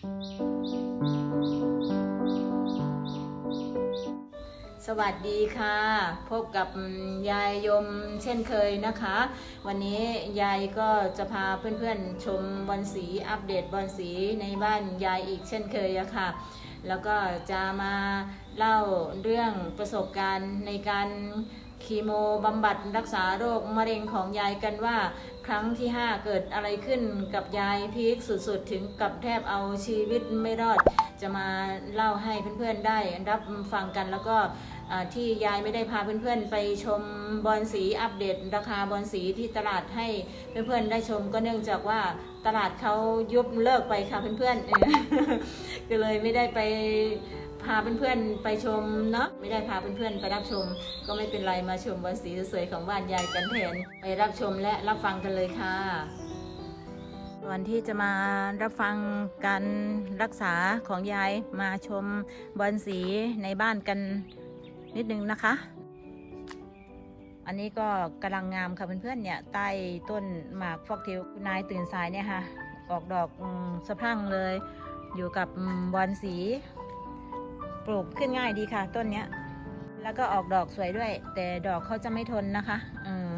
สวัสดีค่ะ พบกับยายยมเช่นเคยนะคะ วันนี้ยายก็จะพาเพื่อนๆชมบอลสีอัปเดตบอลสีในบ้านยายอีกเช่นเคยอะค่ะ แล้วก็จะมาเล่าเรื่องประสบการณ์ในการ คีโมบำบัดรักษาโรคมะเร็งของยายกันว่า ครั้งที่ 5 เกิดอะไรขึ้นกับยายพีคสุดๆ ถึงกับแทบเอาชีวิตไม่รอด จะมาเล่าให้เพื่อนๆได้รับฟังกันแล้วก็ที่ยายไม่ได้พาเพื่อนๆ ไปชมบอลสีอัปเดต ราคาบอลสีที่ตลาดให้เพื่อนๆได้ชมก็เนื่องจากว่าตลาดเขายุบเลิกไปค่ะเพื่อนๆก็เลยไม่ได้ไป พาเพื่อนๆไปชมเนาะไม่ได้พาเพื่อนๆไปรับชม ก็ไม่เป็นไรมาชมบอลสีสวยๆของบ้านยายกันแทนไปรับชมและรับฟังกันเลยค่ะวันที่จะมารับฟังการรักษาของยายมาชมบอลสีในบ้านกันนิดนึงนะคะ อันนี้ก็กำลังงามค่ะเพื่อนๆเนี่ยใต้ต้นหมากฟอกเทลคุณนายตื่นสายเนี่ยค่ะ ออกดอกสะพรั่งเลย อยู่กับบอลสี ลูกขึ้นง่ายดีค่ะ ต้นเนี้ย แล้วก็ออกดอกสวยด้วย แต่ดอกเขาจะไม่ทนนะคะออ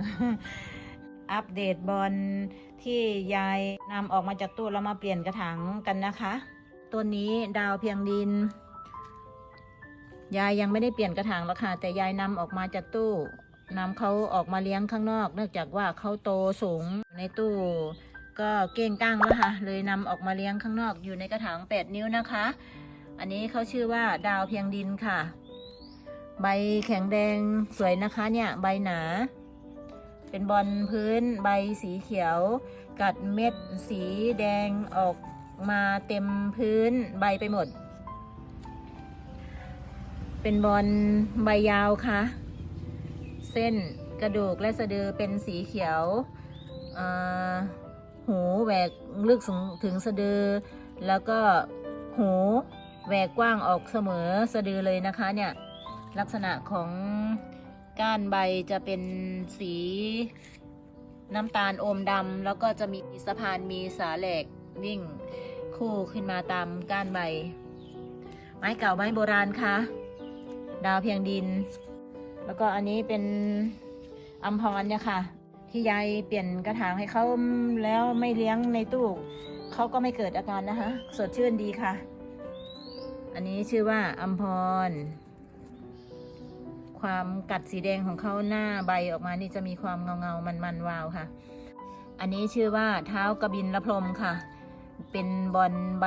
อัปเดตบอลที่ยายนำออกมาจากตู้แล้วมาเปลี่ยนกระถางกันนะคะต้นนี้ดาวเพียงดิน ยายยังไม่ได้เปลี่ยนกระถางหรอกค่ะ แต่ยายนำออกมาจากตู้นำเขาออกมาเลี้ยงข้างนอก เนื่องจากว่าเขาโตสูงในตู้ก็เก้งก้างแล้วค่ะ เลยนำออกมาเลี้ยงข้างนอกอยู่ในกระถาง 8 นิ้วนะคะ อันนี้เขาชื่อว่าดาวเพียงดินค่ะ ใบแข็งแดงสวยนะคะเนี่ยใบหนา เป็นบอลพื้นใบสีเขียว กัดเม็ดสีแดงออกมาเต็มพื้นใบไปหมด เป็นบอลใบยาวค่ะ เส้นกระดูกและสะดือเป็นสีเขียว หูแหวกลึกถึงสะดือ แล้วก็หู แหวกกว้างออกเสมอสะดือเลยนะคะเนี่ย ลักษณะของก้านใบจะเป็นสีน้ำตาลอมดำแล้วก็จะมีสะพานมีสาแหลกวิ่งคู่ขึ้นมาตามก้านใบ ไม้เก่าไม้โบราณค่ะ ดาวเพียงดิน แล้วก็อันนี้เป็นอัมพรเนี่ยค่ะ ที่ยายเปลี่ยนกระถางให้เขาแล้วไม่เลี้ยงในตู้เขาก็ไม่เกิดอาการนะคะ สดชื่นดีค่ะ อันนี้ชื่อว่าอัมพร ความกัดสีแดงของเขาหน้าใบออกมานี่จะมีความเงาเงามันมันวาวค่ะ อันนี้ชื่อว่าเท้ากระบินละพรมค่ะ เป็นบอลใบ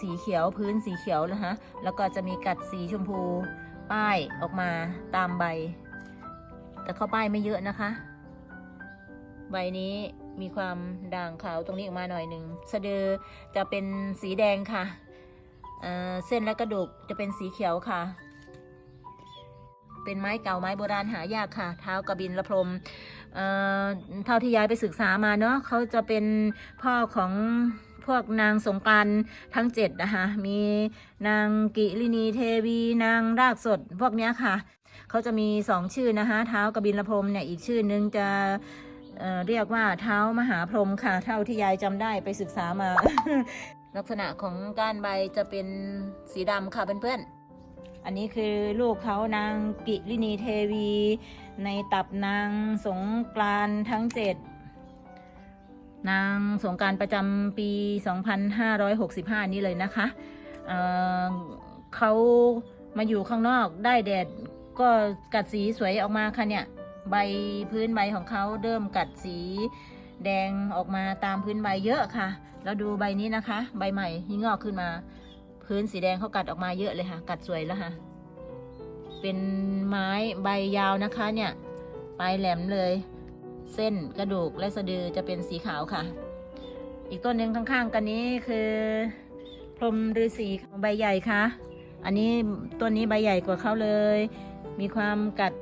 สีเขียวพื้นสีเขียวนะคะแล้วก็จะมีกัดสีชมพูป้ายออกมาตามใบ แต่เขาป้ายไม่เยอะนะคะ ใบนี้มีความด่างขาวตรงนี้ออกมาหน่อยหนึ่งสะดือจะเป็นสีแดงค่ะ เส้นและกระดูกจะเป็นสีเขียวค่ะ เป็นไม้เก่าไม้โบราณหายากค่ะ เท้ากระบินละพรมเเท่าที่ย้ายไปศึกษามาเนาะเขาจะเป็นพ่อของพวกนางสงการทั้งเจ็ดนะคะ มีนางกิรินีเทวี นางรากสดพวกนี้ค่ะ เขาจะมีสองชื่อนะคะเท้ากระบินละพรมเนี่ยอีกชื่อนึงจะเเรียกว่าเท้ามหาพรหมค่ะ เท่าที่ยายจำได้ไปศึกษามา ลักษณะของก้านใบจะเป็นสีดำค่ะเพื่อนๆ อันนี้คือลูกเขานางกิรินีเทวี ในตับนางสงกรานทั้งเจ็ดนางสงการประจำปี 2565 นี้เลยนะคะเเขามาอยู่ข้างนอกได้แดดก็กัดสีสวยออกมาค่ะเนี่ย ใบพื้นใบของเขาเริ่มกัดสี แดงออกมาตามพื้นใบเยอะค่ะแล้วดูใบนี้นะคะ ใบใหม่ที่งอกขึ้นมา พื้นสีแดงเขากัดออกมาเยอะเลยค่ะ กัดสวยแล้วค่ะ เป็นไม้ใบยาวนะคะเนี่ย ปลายแหลมเลย เส้นกระดูกและสะดือจะเป็นสีขาวค่ะ อีกต้นหนึ่งข้างๆ กันนี้คือ พรหมฤาษีใบใหญ่ค่ะ อันนี้ต้นนี้ใบใหญ่กว่าเขาเลย มีความกัด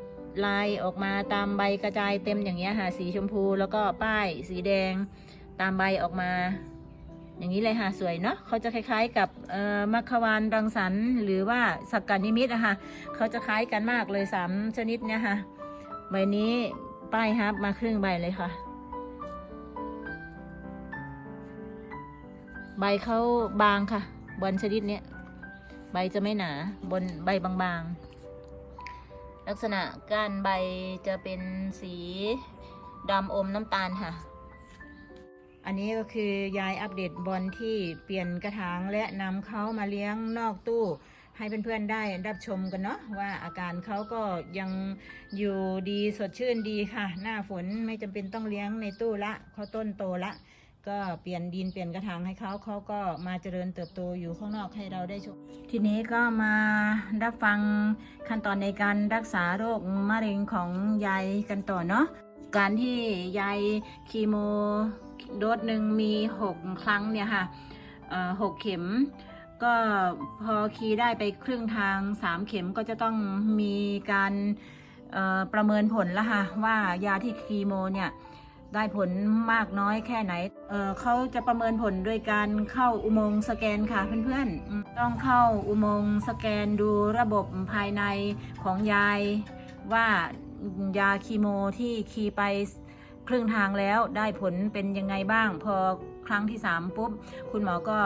ลายออกมาตามใบกระจายเต็มอย่างเงี้ยค่ะสีชมพูแล้วก็ป้ายสีแดงตามใบออกมา อย่างนี้เลยค่ะสวยเนาะเขาจะคล้าย ๆ กับมัคควานรังสรรค์หรือว่าสักการนิมิตอะค่ะเขาจะคล้ายกันมากเลยสามชนิดเนี่ยค่ะใบนี้ป้ายฮับมาครึ่งใบเลยค่ะ ใบเขาบางค่ะ บอลชนิดเนี้ยใบจะไม่หนาบนใบบางๆ ลักษณะก้านใบจะเป็นสีดำอมน้ำตาลค่ะ อันนี้ก็คือยายอัปเดตบอลที่เปลี่ยนกระถางและนำเขามาเลี้ยงนอกตู้ ให้เพื่อนๆได้รับชมกันเนาะว่าอาการเขาก็ยังอยู่ดีสดชื่นดีค่ะ หน้าฝนไม่จำเป็นต้องเลี้ยงในตู้ละเขาต้นโตละ ก็เปลี่ยนดินเปลี่ยนกระถางให้เขาเขาก็มาเจริญเติบโตอยู่ข้างนอกให้เราได้ชม ทีนี้ก็มารับฟังขั้นตอนในการรักษาโรคมะเร็งของยายกันต่อเนาะการที่ยายคีโมโดสหนึ่งมีหกครั้งเนี่ยค่ะหกเข็ม ก็พอคีได้ไปครึ่งทางสามเข็มก็จะต้องมีการประเมินผลแล้วค่ะว่ายาที่คีโมเนี่ย ได้ผลมากน้อยแค่ไหนเเขาจะประเมินผลโดยการเข้าอุโมงค์สแกนค่ะเพื่อนๆ ต้องเข้าอุโมงค์สแกนดูระบบภายในของยาย ว่ายาคีโมที่คีไปครึ่งทางแล้วได้ผลเป็นยังไงบ้าง พอครั้งที่ 3 ปุ๊บ คุณหมอก็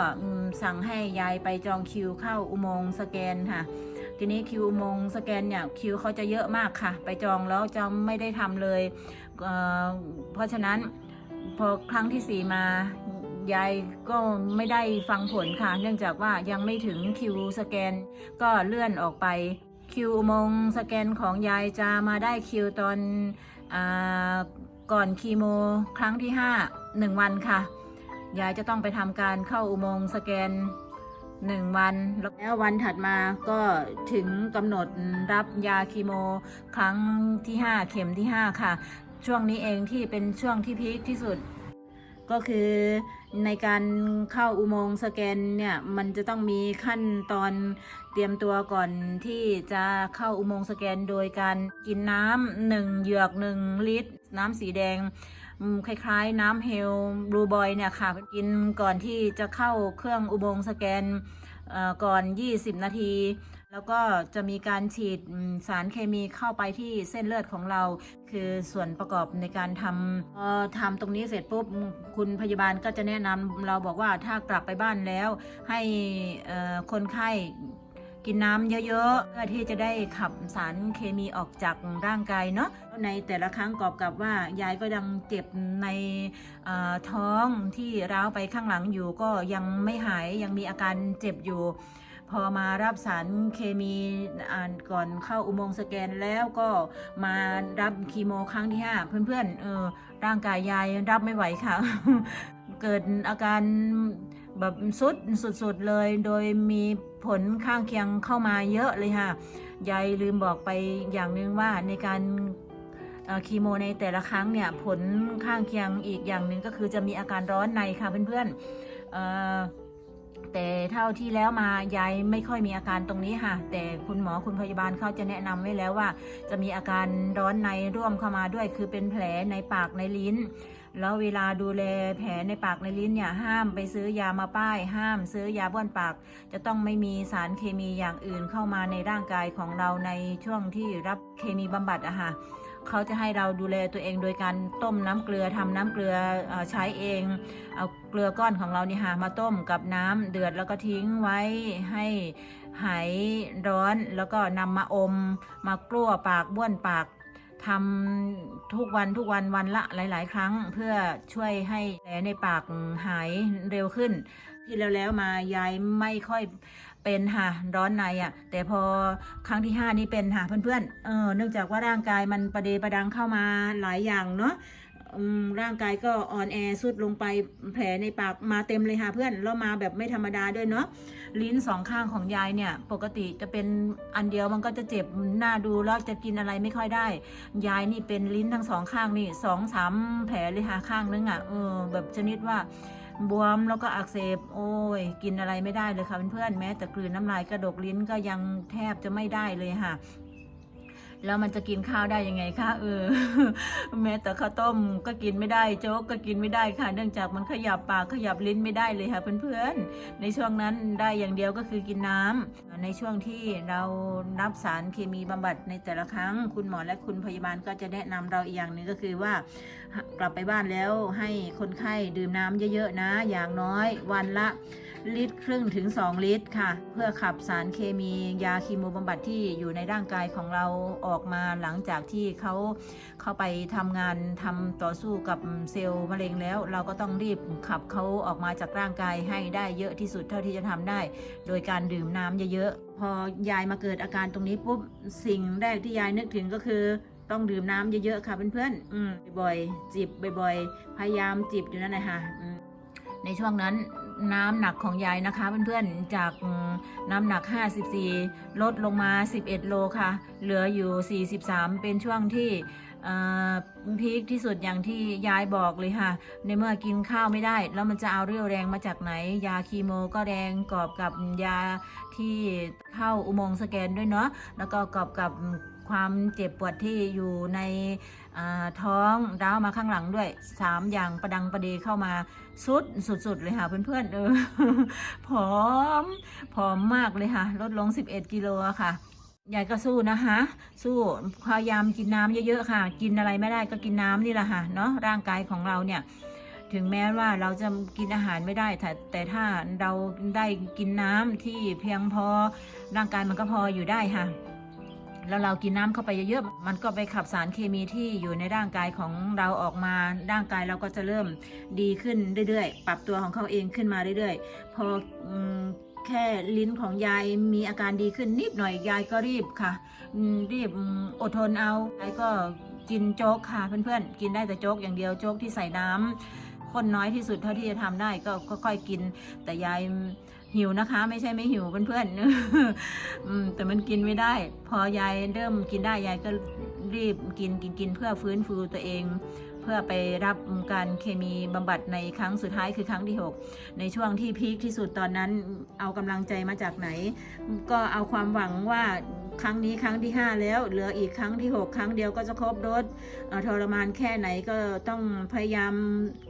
สั่งให้ยายไปจองคิวเข้าอุโมงค์สแกนค่ะทีนี้คิวอุโมงค์สแกนเนี่ยคิวเขาจะเยอะมากค่ะ ไปจองแล้วจะไม่ได้ทำเลย เพราะฉะนั้นพอครั้งที่สี่มายายก็ไม่ได้ฟังผลค่ะ เนื่องจากว่ายังไม่ถึงคิวสแกน ก็เลื่อนออกไปคิวอุโมงค์สแกนของยายจะมาได้คิวตอนอก่อนคีโมครั้งที่ห้าหนึ่งวันค่ะ ยายจะต้องไปทำการเข้าอุโมงค์สแกนหนึ่งวัน แล้ววันถัดมาก็ถึงกำหนดรับยาคีโม ครั้งที่ 5 เข็มที่ 5 ค่ะ ช่วงนี้เองที่เป็นช่วงที่พีคที่สุด ก็คือในการเข้าอุโมงค์สแกนเนี่ย มันจะต้องมีขั้นตอนเตรียมตัวก่อนที่จะเข้าอุโมงค์สแกนโดยการกินน้ำหนึ่งเหยือกหนึ่งลิตร น้ำสีแดงคล้ายๆ น้ำเฮลบลูบอยเนี่ยค่ะ กินก่อนที่จะเข้าเครื่องอุโมงค์สแกนเอ่อก่อน 20 นาที แล้วก็จะมีการฉีดสารเคมีเข้าไปที่เส้นเลือดของเรา คือส่วนประกอบในการทำพอทำตรงนี้เสร็จปุ๊บคุณพยาบาลก็จะแนะนำเราบอกว่าถ้ากลับไปบ้านแล้ว ให้คนไข้กินน้ำเยอะๆ เพื่อที่จะได้ขับสารเคมีออกจากร่างกายเนาะ ในแต่ละครั้งกอบกับว่ายายก็ยังเจ็บในท้องที่ร้าวไปข้างหลังอยู่ก็ยังไม่หายยังมีอาการเจ็บอยู่ พอมารับสารเคมีอ่านก่อนเข้าอุโมงค์สแกนแล้วก็มารับคีโมครั้งที่5เพื่อนๆเออร่างกายยายรับไม่ไหวค่ะ เกิดอาการแบบสุดสุดๆเลย โดยมีผลข้างเคียงเข้ามาเยอะเลยค่ะ ยายลืมบอกไปอย่างหนึ่งว่าในการคีโมในแต่ละครั้งเนี่ยผลข้างเคียงอีกอย่างหนึ่งก็คือจะมีอาการร้อนในค่ะเพื่อนๆ แต่เท่าที่แล้วมายายไม่ค่อยมีอาการตรงนี้ค่ะ แต่คุณหมอคุณพยาบาลเขาจะแนะนำไว้แล้วว่า จะมีอาการร้อนในร่วมเข้ามาด้วย คือเป็นแผลในปากในลิ้น แล้วเวลาดูแลแผลในปากในลิ้นเนี่ยห้ามไปซื้อยามาป้าย ห้ามซื้อยาบ้วนปาก จะต้องไม่มีสารเคมีอย่างอื่นเข้ามาในร่างกายของเราในช่วงที่รับเคมีบำบัดอะค่ะ เขาจะให้เราดูแลตัวเองโดยการต้มน้ำเกลือทำน้ำเกลืออใช้เองเอาเกลือก้อนของเราเนี่ยค่ะมาต้มกับน้ำเดือดแล้วก็ทิ้งไว้ให้หายร้อนแล้วก็นำมาอม มากลั้วปากบ้วนปากทำทุกวันทุกวันวันละหลาย ๆ ครั้งเพื่อช่วยให้แผลในปากหายเร็วขึ้น ที่แล้วแล้วมายายไม่ค่อย เป็นค่ะร้อนในอะ แต่พอครั้งที่ห้านี่เป็นค่ะเพื่อนๆเออเนื่องจากว่าร่างกายมันประเดประดังเข้ามาหลายอย่างเนาะร่างกายก็อ่อนแอสุดลงไปแผลในปากมาเต็มเลยค่ะเพื่อนแล้วมาแบบไม่ธรรมดาด้วยเนาะลิ้นสองข้างของยายเนี่ย ปกติจะเป็นอันเดียวมันก็จะเจ็บหน้าดูแล้วจะกินอะไรไม่ค่อยได้ ยายนี่เป็นลิ้นทั้งสองข้างนี่สองสามแผลเลยค่ะข้างนึงอะเออแบบชนิดว่า บวมแล้วก็อักเสบ โอ้ย กินอะไรไม่ได้เลยค่ะเพื่อนๆแม้แต่กลืนน้ำลายกระดกลิ้นก็ยังแทบจะไม่ได้เลยค่ะแล้วมันจะกินข้าวได้ยังไงคะเออ แม้แต่ข้าวต้มก็กินไม่ได้โจ๊กก็กินไม่ได้ค่ะ เนื่องจากมันขยับปากขยับลิ้นไม่ได้เลยค่ะเพื่อนๆในช่วงนั้นได้อย่างเดียวก็คือกินน้ำในช่วงที่เรารับสารเคมีบำบัดในแต่ละครั้ง คุณหมอและคุณพยาบาลก็จะแนะนำเราอีกอย่างหนึ่งก็คือว่ากลับไปบ้านแล้วให้คนไข้ดื่มน้ำเยอะๆนะ อย่างน้อยวันละลิตรครึ่งถึง 2 ลิตรค่ะ เพื่อขับสารเคมียาคีโมบำบัดที่อยู่ในร่างกายของเราออกมาหลังจากที่เขาเข้าไปทำงานทำต่อสู้กับเซลล์มะเร็งแล้ว เราก็ต้องรีบขับเขาออกมาจากร่างกายให้ได้เยอะที่สุดเท่าที่จะทำได้ โดยการดื่มน้ำเยอะๆพอยายมาเกิดอาการตรงนี้ปุ๊บสิ่งแรกที่ยายนึกถึงก็คือ ต้องดื่มน้ำเยอะๆค่ะเพื่อนๆอืมบ่อยๆ จิบบ่อยๆ พยายามจิบอยู่นั่นแหละค่ะในช่วงนั้นน้ำหนักของยายนะคะเพื่อนๆ จากน้ำหนัก 54 ลดลงมา 11 โลค่ะ เหลืออยู่ 43 เป็นช่วงที่พีคที่สุดอย่างที่ยายบอกเลยค่ะ ในเมื่อกินข้าวไม่ได้ แล้วมันจะเอาเรี่ยวแรงมาจากไหน ยาคีโมก็แรงกอบกับยาที่เข้าอุโมงค์สแกนด้วยเนาะแล้วก็กอบกับ ความเจ็บปวดที่อยู่ในท้องร้าวมาข้างหลังด้วยสามอย่างประดังประเดเข้ามาสุดสุดๆเลยค่ะเพื่อนๆเออผอมผอมมากเลยค่ะ ลดลง 11 กิโลอะค่ะยายก็สู้นะคะสู้พยายามกินน้ำเยอะๆค่ะ กินอะไรไม่ได้ก็กินน้ำนี่แหละค่ะเนาะร่างกายของเราเนี่ยถึงแม้ว่าเราจะกินอาหารไม่ได้แต่แต่ถ้าเราได้กินน้ำที่เพียงพอร่างกายมันก็พออยู่ได้ค่ะ แล้วเรากินน้ำเข้าไปเยอะๆมันก็ไปขับสารเคมีที่อยู่ในร่างกายของเราออกมาร่างกายเราก็จะเริ่มดีขึ้นเรื่อยๆ ปรับตัวของเขาเองขึ้นมาเรื่อยๆ พอแค่ลิ้นของยายมีอาการดีขึ้นนิดหน่อยยายก็รีบค่ะ รีบอืมอดทนเอายายก็กินโจ๊กค่ะเพื่อนๆ กินได้แต่โจ๊กอย่างเดียวโจ๊กที่ใส่น้ำ ข้นน้อยที่สุดเท่าที่จะทำได้ก็ค่อยกิน แต่ยายหิวนะคะ ไม่ใช่ไม่หิวเพื่อนๆแต่มันกินไม่ได้ พอยายเริ่มกินได้ยายก็รีบกินกินกินเพื่อฟื้นฟูตัวเอง เพื่อไปรับการเคมีบำบัดในครั้งสุดท้ายคือครั้งที่ 6 ในช่วงที่พีคที่สุดตอนนั้นเอากำลังใจมาจากไหน ก็เอาความหวังว่า ครั้งนี้ครั้งที่ 5 แล้ว เหลืออีกครั้งที่ 6 ครั้งเดียวก็จะครบรถทรมานแค่ไหนก็ต้องพยายาม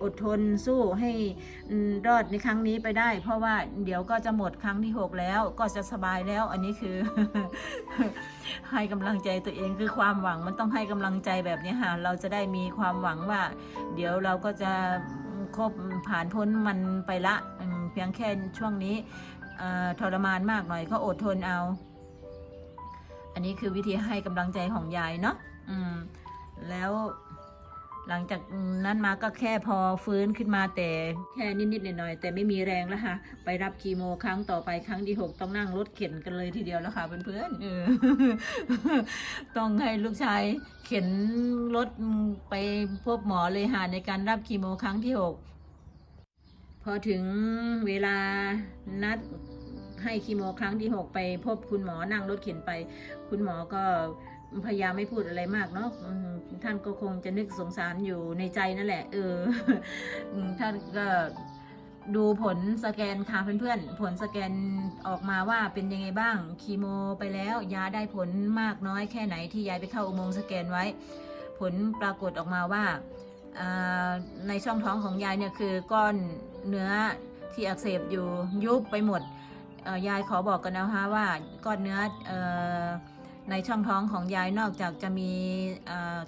อดทนสู้ให้รอดในครั้งนี้ไปได้ เพราะว่าเดี๋ยวก็จะหมดครั้งที่ 6 แล้วก็จะสบายแล้ว อันนี้คือ ให้กำลังใจตัวเองคือความหวังมันต้องให้กำลังใจแบบนี้ค่ะเราจะได้มีความหวังว่า เดี๋ยวเราก็จะครบผ่านพ้นมันไปละเพียงแค่ช่วงนี้ทรมานมากหน่อยก็อดทนเอา อันนี้คือวิธีให้กำลังใจของยายเนาะอืม แล้วหลังจากนั้นมาก็แค่พอฟื้นขึ้นมาแต่แค่นิดๆหน่อยๆแต่ไม่มีแรงแล้วค่ะ ไปรับคีโมครั้งต่อไปครั้งที่หกต้องนั่งรถเข็นกันเลยทีเดียวแล้วค่ะเพื่อนๆต้องให้ลูกชายเข็นรถไปพบหมอเลยค่ะในการรับคีโมครั้งที่หกพอถึงเวลานัด ให้คีโมครั้งที่หกไปพบคุณหมอนั่งรถเข็นไป คุณหมอก็พยายามไม่พูดอะไรมากเนาะท่านก็คงจะนึกสงสารอยู่ในใจนั่นแหละ เออท่านก็ดูผลสแกนค่ะเพื่อนๆ ผลสแกนออกมาว่าเป็นยังไงบ้างคีโมไปแล้ว ยาได้ผลมากน้อยแค่ไหนที่ยายไปเข้าอุโมงค์สแกนไว้ ผลปรากฏออกมาว่าในช่องท้องของยายเนี่ยคือก้อนเนื้อที่อักเสบอยู่ยุบไปหมด ยายขอบอกกันนะคะว่าก้อนเนื้อในช่องท้องของยายนอกจากจะมี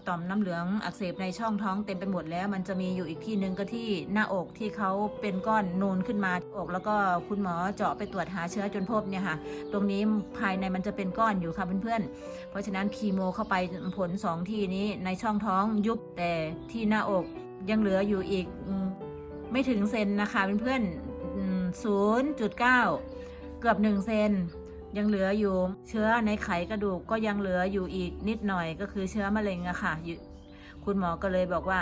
ต่อมน้ำเหลืองอักเสบในช่องท้องเต็มไปหมดแล้ว มันจะมีอยู่อีกที่หนึ่งก็ที่หน้าอกที่เขาเป็นก้อนนูนขึ้นมาอก แล้วก็คุณหมอเจาะไปตรวจหาเชื้อจนพบเนี่ยค่ะ ตรงนี้ภายในมันจะเป็นก้อนอยู่ค่ะเพื่อนๆเพราะฉะนั้นคีโมเข้าไปผลสองที่นี้ในช่องท้องยุบแต่ที่หน้าอกยังเหลืออยู่อีกไม่ถึงเซนนะคะเพื่อนๆศูนย์จุด เกือบหนึ่งเซนยังเหลืออยู่เชื้อในไขกระดูกก็ยังเหลืออยู่อีกนิดหน่อยก็คือเชื้อมะเร็งอะค่ะ คุณหมอก็เลยบอกว่า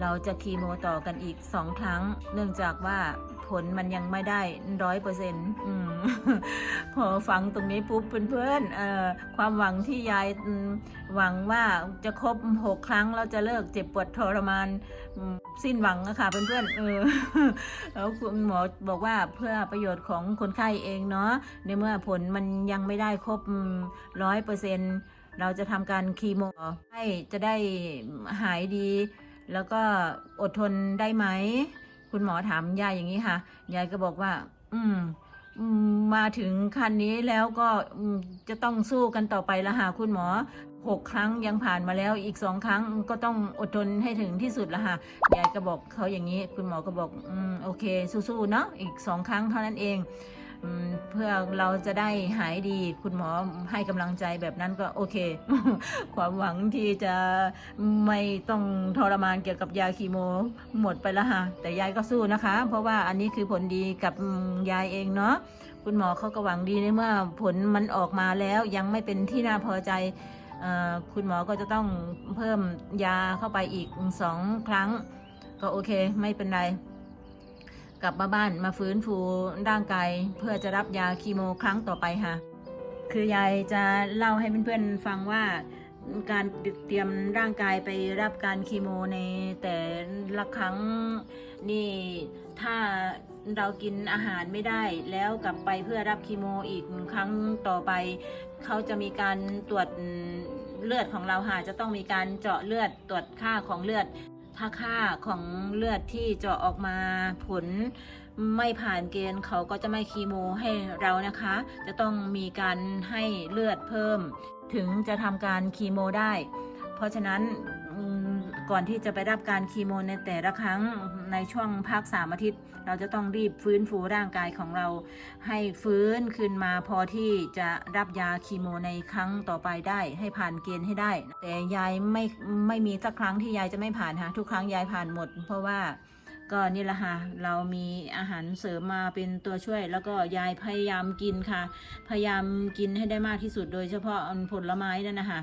เราจะคีโมต่อกันอีกสองครั้ง เนื่องจากว่าผลมันยังไม่ได้ร้อยเปอร์เซ็นต์พอฟังตรงนี้ปุ๊บเพื่อนๆความหวังที่ยายหวังว่าจะครบหกครั้งเราจะเลิกเจ็บปวดทรมาน สิ้นหวังอะคะเพื่อนๆเออแล้วคุณหมอบอกว่าเพื่อประโยชน์ของคนไข้เองเนาะในเมื่อผลมันยังไม่ได้ครบร้อยเปอร์เซ็นต์เราจะทำการคีโมให้จะได้หายดี แล้วก็อดทนได้ไหม คุณหมอถามยายอย่างนี้ค่ะยายก็บอกว่า อืมมาถึงขั้นนี้แล้วก็จะต้องสู้กันต่อไปละค่ะคุณหมอ หกครั้งยังผ่านมาแล้วอีกสองครั้งก็ต้องอดทนให้ถึงที่สุดละค่ะยายก็บอกเขาอย่างนี้คุณหมอก็บอกอืมโอเคสู้ๆเนาะอีกสองครั้งเท่านั้นเองอเพื่อเราจะได้หายดีคุณหมอให้กำลังใจแบบนั้นก็โอเค ความหวังที่จะไม่ต้องทรมานเกี่ยวกับยาคีโมหมดไปแล้วค่ะแต่ยายก็สู้นะคะ เพราะว่าอันนี้คือผลดีกับยายเองเนาะคุณหมอเขาก็หวังดีในเมื่อผลมันออกมาแล้วยังไม่เป็นที่น่าพอใจ คุณหมอก็จะต้องเพิ่มยาเข้าไปอีกสองครั้ง ก็โอเคไม่เป็นไร กลับมาบ้านมาฟื้นฟูร่างกายเพื่อจะรับยาคีโมครั้งต่อไปค่ะ คือยายจะเล่าให้เพื่อนๆฟังว่าการเตรียมร่างกายไปรับการคีโมในแต่ละครั้งนี่ถ้าเรากินอาหารไม่ได้แล้วกลับไปเพื่อรับคีโมอีกครั้งต่อไป เขาจะมีการตรวจเลือดของเราค่ะ จะต้องมีการเจาะเลือดตรวจค่าของเลือด ถ้าค่าของเลือดที่เจาะออกมาผลไม่ผ่านเกณฑ์เขาก็จะไม่คีโมให้เรานะคะ จะต้องมีการให้เลือดเพิ่ม ถึงจะทำการคีโมได้ เพราะฉะนั้น ก่อนที่จะไปรับการคีโมในแต่ละครั้งในช่วงพักสามอาทิตย์ เราจะต้องรีบฟื้นฟูร่างกายของเรา ให้ฟื้นขึ้นมาพอที่จะรับยาคีโมในครั้งต่อไปได้ให้ผ่านเกณฑ์ให้ได้ แต่ยายไม่ไม่มีสักครั้งที่ยายจะไม่ผ่านค่ะทุกครั้งยายผ่านหมด เพราะว่าก็นี่แหละค่ะ เรามีอาหารเสริมมาเป็นตัวช่วย แล้วก็ยายพยายามกินค่ะ พยายามกินให้ได้มากที่สุดโดยเฉพาะผลไม้นั่นนะคะ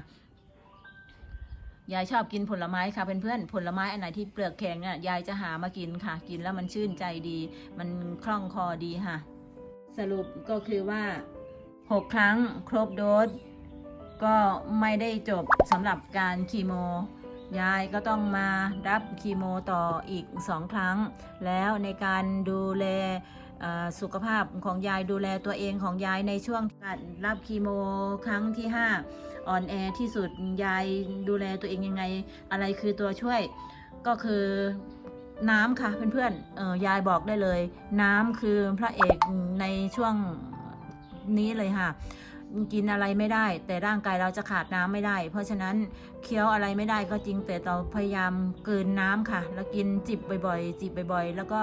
ยายชอบกินผลไม้ค่ะเพื่อนๆผลไม้อันไหนที่เปลือกแข็งอะยายจะหามากินค่ะ กินแล้วมันชื่นใจดี มันคล่องคอดีค่ะ สรุปก็คือว่า 6 ครั้งครบโดสก็ไม่ได้จบสำหรับการคีโม ยายก็ต้องมารับคีโมต่ออีก 2 ครั้ง แล้วในการดูแล สุขภาพของยายดูแลตัวเองของยายในช่วงการรับคีโมครั้งที่ 5 อ่อนแอที่สุดยายดูแลตัวเองยังไง อะไรคือตัวช่วยก็คือน้ำค่ะเพื่อนๆเออยายบอกได้เลย น้ำคือพระเอกในช่วงนี้เลยค่ะกินอะไรไม่ได้ แต่ร่างกายเราจะขาดน้ำไม่ได้ เพราะฉะนั้นเคี้ยวอะไรไม่ได้ก็จริงแต่เราพยายามเกินน้ำค่ะ แล้วกินจิบบ่อยๆ จิบบ่อยๆ แล้วก็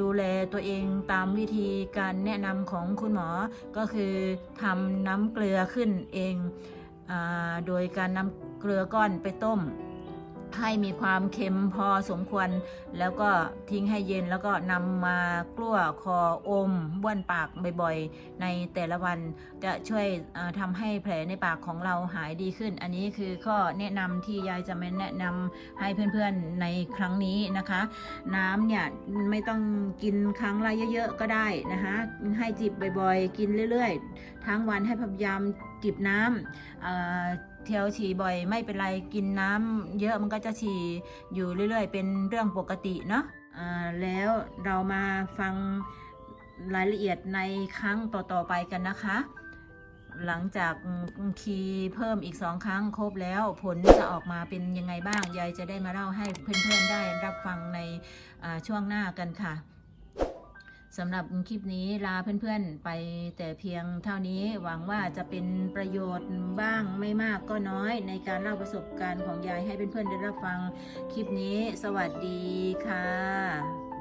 ดูแลตัวเองตามวิธีการแนะนำของคุณหมอ ก็คือทำน้ำเกลือขึ้นเองอโดยการนำเกลือก้อนไปต้ม ให้มีความเค็มพอสมควร แล้วก็ทิ้งให้เย็นแล้วก็นำมากลั้วคออมบ้วนปากบ่อยๆ ในแต่ละวันจะช่วยอ่าทำให้แผลในปากของเราหายดีขึ้น อันนี้คือข้อแนะนำที่ยายจะมาแนะนำให้เพื่อนๆในครั้งนี้นะคะ น้ำเนี่ยไม่ต้องกินครั้งละเยอะๆก็ได้นะคะให้จิบบ่อยๆ กินเรื่อยๆ ทั้งวันให้พยายามจิบน้ำ เที่ยวฉี่บ่อยไม่เป็นไรกินน้ำเยอะมันก็จะฉี่อยู่เรื่อย ๆ เป็นเรื่องปกติเนาะอ่าแล้วเรามาฟังรายละเอียดในครั้งต่อๆไปกันนะคะ หลังจากคีเพิ่มอีกสองครั้งครบแล้วผลจะออกมาเป็นยังไงบ้างยายจะได้มาเล่าให้เพื่อนๆได้รับฟังในช่วงหน้ากันค่ะ สำหรับคลิปนี้ลาเพื่อนๆไปแต่เพียงเท่านี้หวังว่าจะเป็นประโยชน์บ้างไม่มากก็น้อย ในการเล่าประสบการณ์ของยายให้เพื่อนๆได้รับฟังคลิปนี้ สวัสดีค่ะ